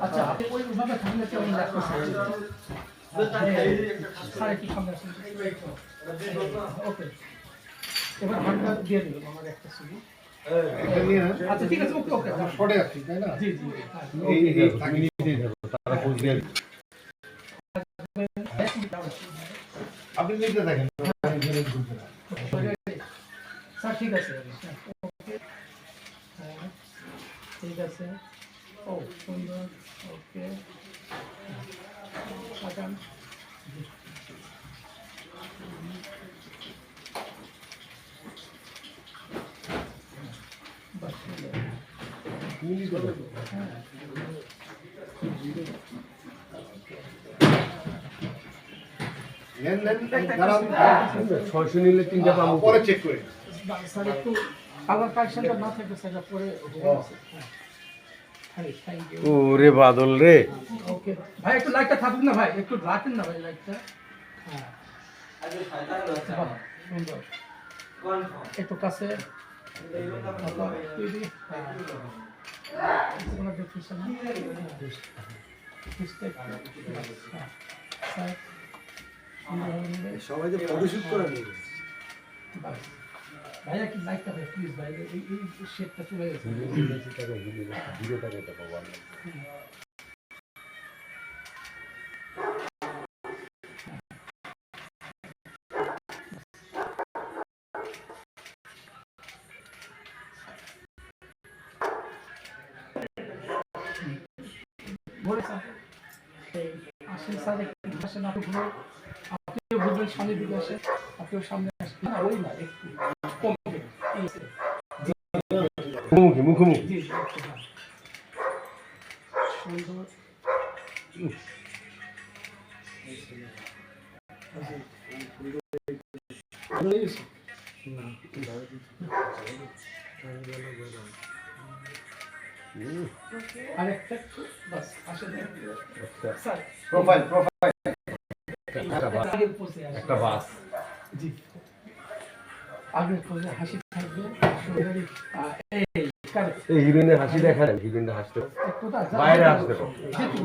আচ্ছা আপনি ওইভাবে থাকলে কেমন লাগতেছে স্যার? একটু সামনে ওকে এবার হাতটা দিয়ে দিলাম আমার একটা ছবি। এটা নিয়ে না আচ্ছা ঠিক আছে ওকে ওকে পড়ে আসছি তাই না? জি জি হ্যাঁ। এই এই আমি নিতে যাব তারা খোঁজ দিয়ে আপনি নিতে থাকেন আমি গেলে ঘুরতে না। স্যার ঠিক আছে হ্যাঁ ঠিক আছে। ও সুন্দর ওকে হ্যাঁ। ছয়শো নিলে তিনটা পাবো পরে চেক করে কালার কালেকশনটা না থাকে সেটা পরে ওরে বাদল রে। ওকে ভাই একটু লাইটটা থাকুক না ভাই একটু রাখেন না ভাই লাইটটা হ্যাঁ। একটু কাছে। সবাই যে ফটোশুট করে। ভাইয়া কি লাইটটা ভাই প্লিজ ভাই এই এই শেপটা চলে গেছে বলে স্যার এই আসেন স্যার একটু আসেন আপনি আপনিও ঘুরবেন সামনের দিকে আসেন আপনিও সামনে আসেন না ওই না একটু কমবে এই যে, মুখোমুখি মুখোমুখি জি জি একটু হ্যাঁ। সুন্দর ভালো লেগেছে? আরেকটা একটু, বাস, আসেন একটু। স্যার, প্রোফাইল প্রোফাইল আগের পোজে আসেন। একটা বাস জি আগের হাসি থাকবে এই এই হিরোইনের হাসি দেখা যায় হিরোইনের হাসতে বাইরে আসতে পারো। যেটুকু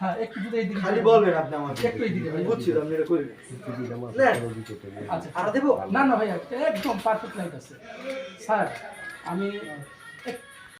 হ্যাঁ একটু যদি এইদিকে খালি বলবেন আপনি আমাকে একটু এইদিকে ভাই। বুঝছি তো, আপনি এটা করে আচ্ছা। আর দেবো। না না ভাইয়া একদম পারফেক্ট লাইট আছে। স্যার আমি